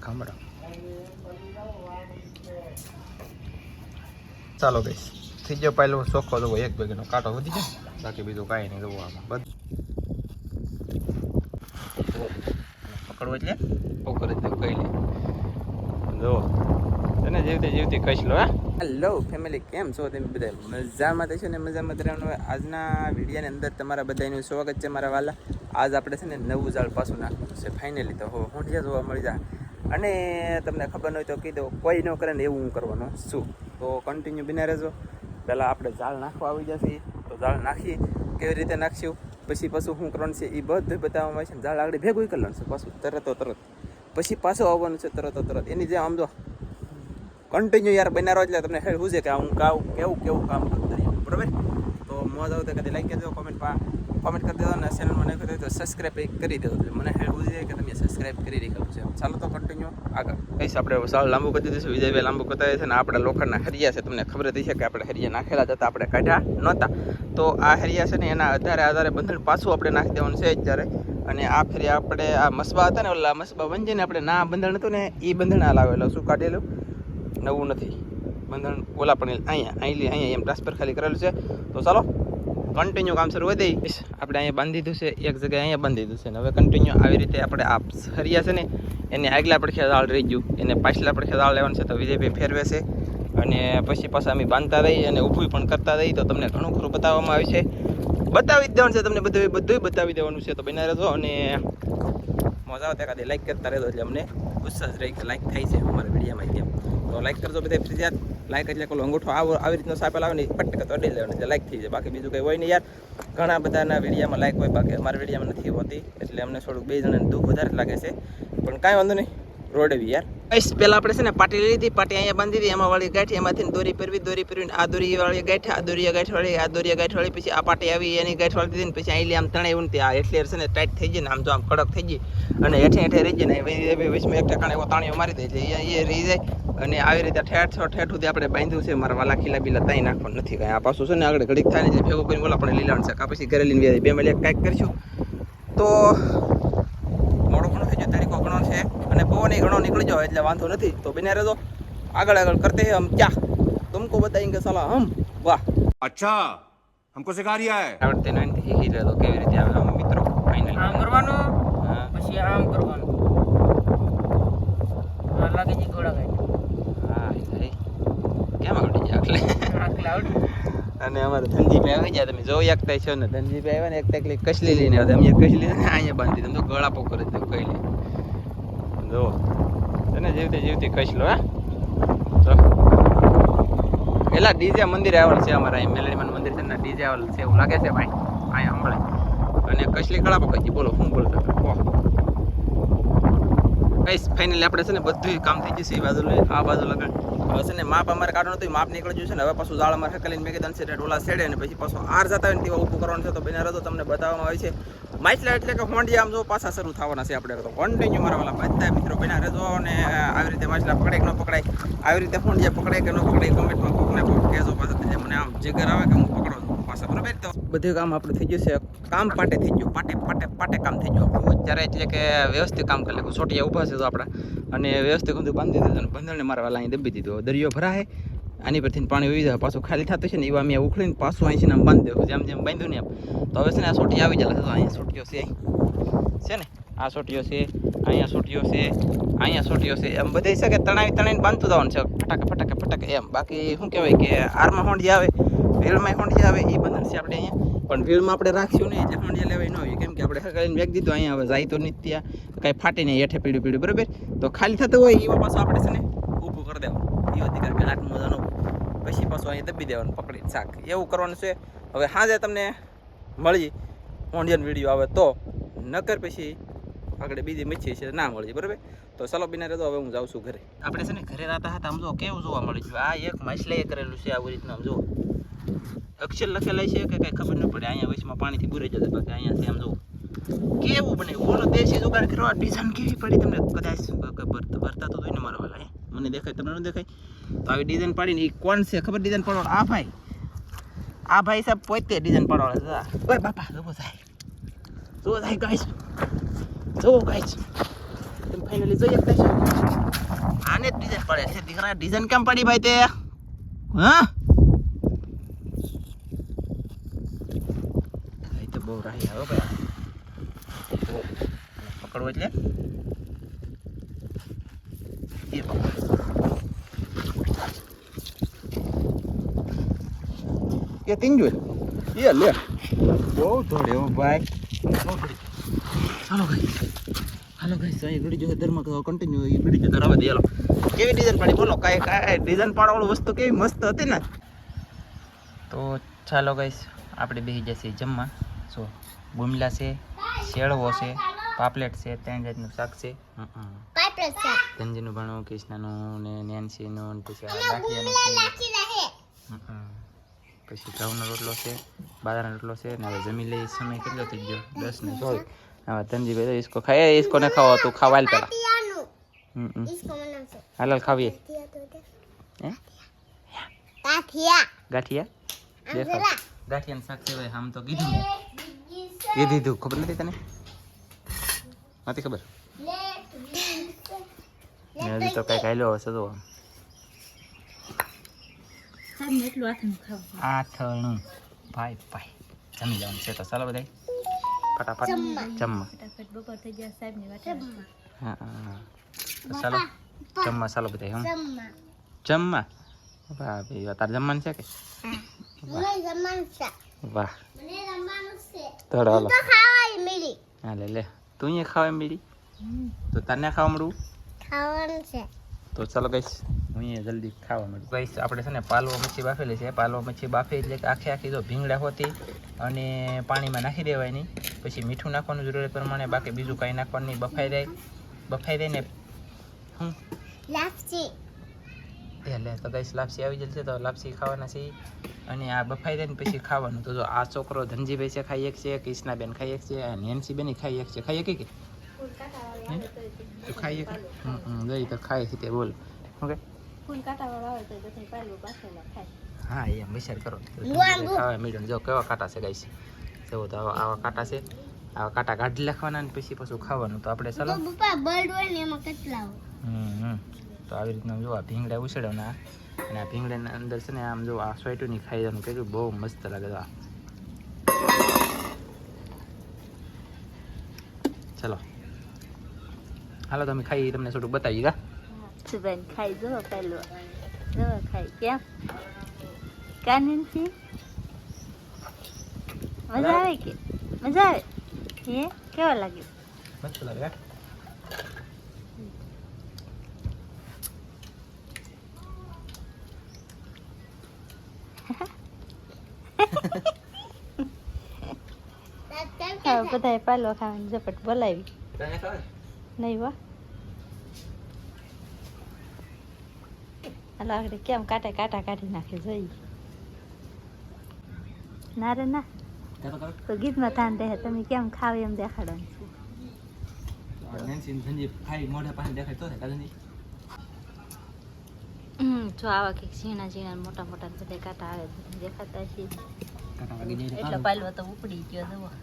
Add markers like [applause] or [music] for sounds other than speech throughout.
ગામડા ચાલો ગઈશ થઈ ગયો પહેલો ચોખ્ખો જવો એક બેગનો કાંટો વધી જાય બાકી બીજું કાંઈ નહીં જવું આમાં. બધું પકડવો એટલે? પકડ જ કઈ લે જો તને જીવતી જીવતે કહીશ લો, હા? હેલો ફેમિલી કેમ છો તમે બધા? મજામાં થશો ને, મજામાં રહેવાનું આજના વિડીયાની અંદર તમારા બધાનું સ્વાગત છે મારા વાલા. આજ આપણે છે ને નવું ઝાડ પાછું નાખવું છે ફાઇનલી તો હો હોંઠિયા જોવા મળી જાય. અને તમને ખબર ન હોય તો કીધો કોઈ ન કરે ને એવું હું કરવાનું શું તો કન્ટિન્યુ બિના રહેજો. પહેલાં આપણે ઝાડ નાખવા આવી જશે તો ઝાડ નાખીએ, કેવી રીતે નાખશું? પછી પાછું શું કરવાનું છે એ બધું બતાવવામાં આવે છે. ઝાડ આગળ ભેગું કરવાનું છે પાછું તરતો તરત પછી પાછું આવવાનું છે તરતો તરત એની જે આમ જો કન્ટિન્યુ યાર, બનારો એટલે તમને હેડ શું કે હું કાવ કેવું કેવું કામ કરતા બરાબર? તો મોજ આવે તો કદી લાઈક કરી દો કોમેન્ટ પા કોમેન્ટ કરી દેજો અને ચેનલ મને કરી તો સબસ્ક્રાઈબ કરી દેજો. એટલે મને હેડ શું કે તમે સબસ્ક્રાઈબ કરી રેખેલું છે ચાલો તો કન્ટિન્યુ આગળ. કઈશ આપણે સાવ લાંબુ કરી દીધું છે વિજયભાઈ લાંબુ કરતા છે ને આપણે લોખંડના હરિયા છે, તમને ખબર હતી છે કે આપણે હરિયા નાખેલા હતા, આપણે કાઢ્યા નહોતા. તો આ હરિયા છે ને એના આધારે આધારે બંધન પાછું આપણે નાખી દેવાનું છે જ્યારે અને આ ફેરી આપણે આ મસબા હતા ને ઓલા મસબા વંજીને આપણે ના બંધણ હતું ને એ બંધણ આ લાવેલો, શું કાઢેલું? નવું નથી. બંધન ઓલા પણ અહીંયા અહીં અહીંયા એમ ટ્રાન્સફર ખાલી કરેલું છે. તો ચાલો કન્ટિન્યુ કામ શરૂ વધી આપણે અહીંયા બાંધી દીધું છે, એક જગ્યાએ અહીંયા બાંધી દીધું છે. હવે કન્ટિન્યુ આવી રીતે આપણે આ સરિયા છે ને, એને આગલા પડખે દાળ રહી ગયું. એને પાછલા પડખે દાળ લેવાનું છે તો વિજયભાઈ ફેરવે છે. અને પછી પાછા અમે બાંધતા રહી અને ઊભું પણ કરતા રહી તો તમને ઘણું ખરું બતાવવામાં આવે છે. બતાવી જ દેવાનું છે તમને બધું બધું બતાવી દેવાનું છે. તો બના રહેજો અને મજા આવતા કાંઈ લાઈક કરતા રહેજો. એટલે અમને ઉત્સાહ રહી લાઈક થાય છે અમારા વિડીયોમાં. લાઈક કરજો બધા ફરજિયાત લાઈક એટલે કોઈ અંગૂઠો આવો આવી રીતનો સાપેલ આવે ને પટક તો અડી લેવાનું એટલે લાઈક થઈ જાય. બાકી બીજું કંઈ હોય નહીં યાર. ઘણા બધાના વિડીયામાં લાઈક હોય, બાકી અમારા વિડીયામાં નથી હોતી, એટલે અમને થોડુંક બે જણાને દુઃખ વધારે લાગે છે. પણ કાંઈ વાંધો નહીં, રોડવી યાર. બસ પહેલાં આપણે છે ને પાટી લીધી, પાટી અહીંયા બાંધી દીધી, એમાં વાળી ગાંઠી, એમાંથી દોરી પરવી દોરી પહેરવીને આ દોરી વાળી ગાંઠ, આ દોરી ગાંઠ વાળી, આ દોરી ગાંઠ વાળી, પછી આ પાટી આવી, એની ગાંઠ વાળી દીધી પછી અહીં આમ તણાઈ એવું આ એટલે છે ને ટાઈટ થઈ જાય ને આમ જો આમ કડક થઈ જાય અને હેઠે હેઠે રહી જાય ને વીસમાં એક ટકાણે એવો તાણીઓ મારી દે છે એ રહી જાય. અને આવી રીતે ઠેઠ છો ઠેઠ સુધી આપણે બાંધ્યું છે મારા વાલા ખીલા બીલા તાઈ નાખવાનું નથી કાંઈ આ પાછું છે ને આગળ ઘડીક થાય ને એટલે ભેગું કરીને બોલા આપણે લીલાણ છે કા પછી ઘરે લઈને બે મેલે કાંઈક કરીશું તો મોડું ઘણું થઈ જાય તારીખો ઘણો છે અને પવન ઘણો નીકળી જાય એટલે વાંધો નથી તો બિના રહેજો આગળ આગળ કરતે હમ ક્યાં તુમકો બતાએંગે સાલા હમ વાહ अच्छा हमको सिखा रिया है આવડતે નાનથી શીખી લેતો કેવી રીતે આવે આમ મિત્રો ફાઇનલ આમ કરવાનું હા પછી આમ કરવાનું આ લાગે છે ઘોડા ગાડી હા એ કેમ આવડી જાય એટલે? આ અને અમારે ધનજીભાઈ આવી ગયા તમે જોઈ શકતા છો ને? ધનજીભાઈ આવ્યા ને એક તકલી કસલી લઈને આવ્યા. અમે કસલી ને અહીંયા બાંધી તમે તો ગળા પોકર જ કઈ લે જો તને જીવતી જીવતી કસલો હા? તો એલા ડીજે મંદિર આવેલું છે અમારા અહીં મેલડીમાં મંદિર છે ને ડીજે આવેલું છે એવું લાગે છે ભાઈ. અહીંયા હમણાં અને કસલી ગળા પકડી બોલો શું બોલતો કઈશ ફાઇનલી આપણે છે ને બધું કામ થઈ જશે એ બાજુ લઈ આ બાજુ લગાડ. છે ને માપ અમારે કાઢવાનું હતું માપ નીકળી ગયું છે ને, હવે પાછું જાળ અમારે હકલીને મેં કીધું છે ઢોલા સેડે ને પછી પાછું આર જતા હોય ને તેવા ઊભું કરવાનું છે, તો બેના રજો તમને બતાવવામાં આવે છે. માછલા એટલે કે હોંડિયા આમ જો પાછા શરૂ થવાના છે આપણે, તો કોન્ટિન્યુ મારા વાલા બધા મિત્રો, બેના રજો અને આવી રીતે માછલા પકડાય કે ન પકડાય, આવી રીતે હોંડિયા પકડાય કે ન પકડાય કોમેન્ટમાં કોકને કોક કહેજો પાછા મને આમ જીગર આવે કે હું પાછા બરાબર? તો બધું કામ આપણું થઈ ગયું છે. કામ પાટે થઈ ગયું. પાટે પાટે પાટે કામ થઈ ગયું આપણું. અત્યારે એટલે કે વ્યવસ્થિત કામ કરી લીધું. સોટિયા ઊભા છે તો આપણા. અને વ્યવસ્થિત બધું બાંધી દીધું અને બંધણને મારવા અહીં દબી દીધું. દરિયો ભરાય આની પરથી પાણી જાય પાછું ખાલી થતું છે ને એવા મેં ઉખડીને પાછું અહીં છે ને આમ બાંધી દેવું જેમ જેમ બાંધ્યું ને એમ. તો હવે છે ને આ સોટી આવી જાય તો અહીંયા સોટીઓ છે છે ને? આ સોટીઓ છે અહીંયા સોટીઓ છે અહીંયા સોટીઓ છે. એમ બધી છે કે તણાવી તણાવીને બાંધતું જવાનું છે. ફટાકે ફટાકે ફટાકે એમ. બાકી શું કહેવાય કે આરમાં હોંડી આવે. ભીડમાં હોંડિયા આવે એ બંધન છે આપણે અહીંયા. પણ ભીડમાં આપણે રાખ્યું નહીં, એટલે હોંડિયા લેવાય ન હોય. કેમ કે આપણે હકાઈને વેગ દીધું, અહીંયા હવે જાય તો નહીં ત્યાં. કાંઈ ફાટી નહીં, હેઠે પીડ્યું પીડ્યું બરાબર? તો ખાલી થતું હોય એવા પાછું આપણે છે ને ઊભું કરી દેવાનું. એ અધિકાર કે લાટ મજાનું પછી પાછું અહીંયા દબી દેવાનું પકડી શાક. એવું કરવાનું છે. હવે સાંજે તમને મળી હોંડિયાનો વીડિયો આવે તો. નકર પછી આગળ બીજી મચ્છી છે, ના મળી, બરાબર? તો ચાલો બિના રહેતો હવે હું જાઉં છું ઘરે. આપણે છે ને ઘરે રહેતા હતા, આમ જો કેવું જોવા મળ્યું આ એક માછલાએ કરેલું છે, આવી રીતના, આમ જો. અક્ષર લખેલા છે કે કઈ ખબર ન પડે. અહીંયા વચમાં પાણીથી બુરાઈ જશે. બાકી અહીંયા આમ જો. કેવું બને? બોલો દેશી દુકાન કરવા ડિઝાઇન કેવી પડી તમને? કદાચ ભરતા તો જોઈને મારા વાલા મને દેખાય, તમને ન દેખાય? તો આવી ડિઝાઇન પાડીને એ કોણ છે? ખબર ડિઝાઇન પાડવાળો આ ભાઈ. આ ભાઈ સાહેબ પોતે ડિઝાઇન પાડવાળા છે. ઓય બાપા જવો થાય જો થાય ગાઈશ જો ગાઈશ તમે ફાઇનલી જોઈ શકતા છો. આને જ ડિઝાઇન પડે છે. દીકરા ડિઝાઇન કેમ પડી ભાઈ તે? હા ભાઈ તો બહુ રાહી આવ્યો ભાઈ. પકડવો એટલે? એ પકડ. એ એ. લે. બહુ ધોડે હો ભાઈ. હાલો ભાઈ. હાલો ભાઈ સાહેબ ગડી જો ધર્મ કન્ટિન્યુ એ જો ધરાવે દે હાલો. કેવી ડિઝાઇન પાડી? બોલો કાંઈ કાંઈ ડિઝાઇન પાડવાળું વસ્તુ કેવી મસ્ત હતી ને? તો ચાલો ગાઈસ આપણે બેસી જશે જમવા. સો ગુમલા છે શેળવો છે પાપલેટ છે ત્રણ જાતનું શાક છે. તંજીનું ભણવું કૃષ્ણનું ને નેન્સીનું ને પછી ગાંઠિયાનું છે. પછી ઘઉંનો રોટલો છે બાજરાનો રોટલો છે ને હવે જમી લઈ સમય કેટલો થઈ ગયો? દસ ને સોળ. હવે ધનજીભાઈ તો ઈસકો ખાય. ઈસકો ને ખાવો તું ખાવાલ પેલા. હાલ હાલ ખાવીએ. હે? ગાંઠિયા. દેખાડ. ગાંઠિયાનું શાક છે ભાઈ આમ તો કીધું એ દીધું ખબર નથી તને? નથી ખબર? હજી તો કંઈક આયલો હશે તો. આથણું ભાઈ ભાઈ. જમી જવાનું છે તો ચાલો બધા ફટાફટ. જમવા. હા હા ચાલો. જમવા ચાલો બધા હમ જમવા. વાહ તારે જમવાનું છે કે? વાહ. ધડો હાલો હાલે લે તું અહીંયા ખાવા મીડી? તો તને ખાવા મળવું તો ચાલો ગઈશ. હું અહીંયા જલ્દી ખાવા મળું ગઈશ આપણે છે ને પાલવો મચ્છી બાફેલી છે. પાલવો મચ્છી બાફે એટલે કે આખી આખી જો ભીંગડા હોતી અને પાણીમાં નાખી દેવાની. પછી મીઠું નાખવાનું જરૂરિયાત પ્રમાણે બાકી બીજું કાંઈ નાખવાનું નહીં. બફાઈ જાય. બફાઈ જાય ને હું? લાપસી. એટલે તો ગઈશ લાપસી આવી જશે તો લાપસી ખાવાના છે. અને આ બફાઈ જાય ને પછી ખાવાનું. તો જો આ છોકરો ધનજીભાઈ છે ખાઈ એક છે કૃષ્ણાબેન ખાઈ એક છે અને નેન્સી બેન ખાઈ એક છે ખાઈ એક કે? તું ખાઈ એક જઈ તો ખાય છે તે બોલ ઓકે હા એમ વિચાર કરો. ખાવા મીડિયમ જો કેવા કાંટા છે ગાઈસ. જો તો આવા કાંટા છે. આવા કાંટા કાઢી નાખવાના ને પછી પાછું ખાવાનું. તો આપણે ચાલો. હમ હમ. તો આવી રીતના જો આ ભીંગડા ઉછળવાના અને આ ભીંગડાના અંદર છે ને આમ જો આ સ્વેટું ની ખાઈ જવાનું કેટલું બહુ મસ્ત લાગે આ. ચલો. હાલો તમે ખાઈ તમને થોડુંક બતાવી ગા સુબેન ખાઈ જો પેલો જો ખાઈ. કેમ? કાનનથી મજા આવે કે? મજા આવે? હે? કેવા લાગ્યું? મસ્ત લાગે હા? બધાએ પાલો ખાવાની ઝપટ બોલાવી? નહીં વા હાલો આગળ કેમ કાંટા કાંટા કાઢી નાખે જોઈ ના રે ના. તો ગીતમાં તાન રહે તમે કેમ ખાવ એમ ધનજી ખાઈ મોઢા પાસે દેખાય તો જો આવા કે ઝીણા ઝીણા મોટા મોટા બધા કાંટા આવે દેખાતા છે. તો એટલો. પાલવો તો ઉપડી ગયો લાગે?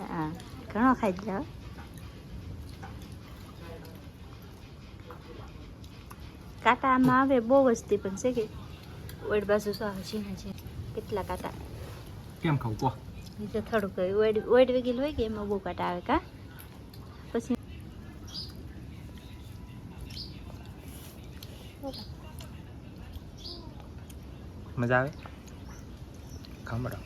હા ઘણો ખાઈ જાવ કાંટા આમાં આવે બહુ વસ્તી પણ છે કે ઓડ બાજુ શું આવે ઝીણા ઝીણા. કેટલા કાંટા કેમ ખાવું કહો. એ તો થોડુંક ઓડ ઓડ વેગેલ હોય કે એમાં બહુ કાંટા આવે કા પછી મજા આવે ખમડો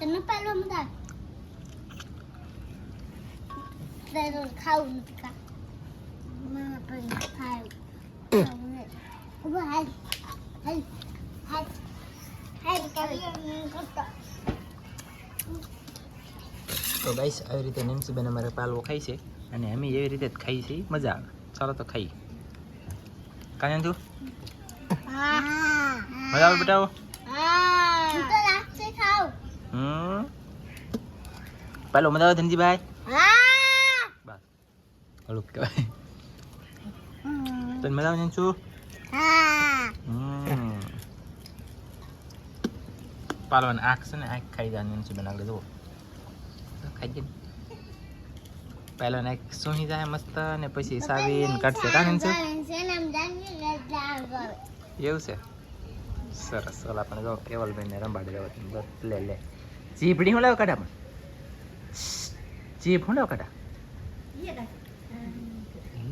તમે પાલો મદા દરો ખાવું નથી કા મા પણ ખાવું ઊભા હાલ હાલ હાલ હાલ તો ગાઈસ આવી રીતે નેન્સી અમારે પાલવો ખાઈ છે અને અમે એવી રીતે જ ખાઈ છીએ મજા આવે ચાલો તો ખાઈ કાંઈ તું હા મજા આવે બેટા હા હું તો લાગશે ખાવ હમ પેલો મજા આવે ધનજીભાઈ કહેવાય તને મજા આવે હા હમ આંખ છે ને આંખ ખાઈ જાય નીચે બનાવી જુઓ ખાઈ જાય પહેલા આંખ સોની જાય મસ્ત ને પછી સાવીને કાઢશે કાને છે એવું છે સરસ ઓલા પણ જો કેવલભાઈને રંબાડી દેવો તમે બસ લે લે ચીપડી હું લાવ કાઢા પણ ચીપ હું લાવ કાઢા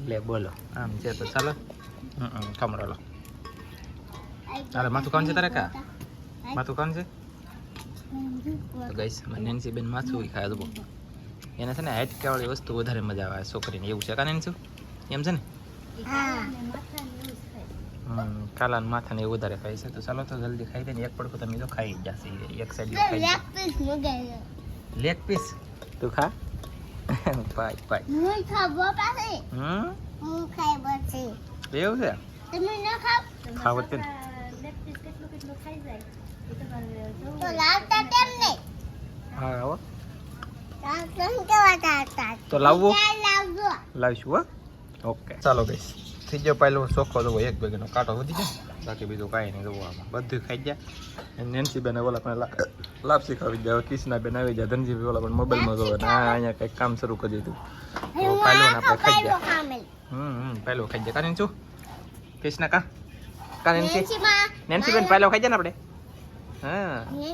લે બોલો. આમ છે તો ચાલો. કમરો લો ચાલો માથું કોણ છે તારે કા? માથું કોણ છે? તો ગઈશ નેન્સી બેન માથું ખાય જુઓ. એને છે ને હાઈટ કેવાળી વસ્તુ વધારે મજા આવે છોકરીને. એવું છે કાને શું એમ છે ને? કાલા માથાને એવું વધારે ખાય છે. તો ચાલો તો જલ્દી ખાઈ દે ને એક પડકો તમે તો ખાઈ જ જશે એક સાઈડ ખાઈ જાય લેગ પીસ તું ખા? પાય [laughs] પાય હમ? એવું છે? ખાવ? જ ને હા આવો. તો લાવવો? લાવીશું હા. ઓકે. ચાલો ગઈ થઈ ગયો પહેલો ચોખ્ખો જવો એક બેગનો કાંટો વધી જાય બાકી બીજું કાંઈ નહીં જવું આમાં. બધું ખાઈ ગયા. નેન્સી બેન ઓલા પણ લાપસી ખાવી જાય કિસના બેન આવી જાય ધનજી ઓલા પણ મોબાઈલમાં જોવે. ને અહીંયા કંઈક કામ શરૂ કરી દીધું. તો ને આપણે ખાઈ જાય હમ હમ પહેલો ખાઈ ગયા. કારણ શું કિસના કા? કારણ નેન્સી બેન પહેલો ખાઈ જાય ને આપણે? હા.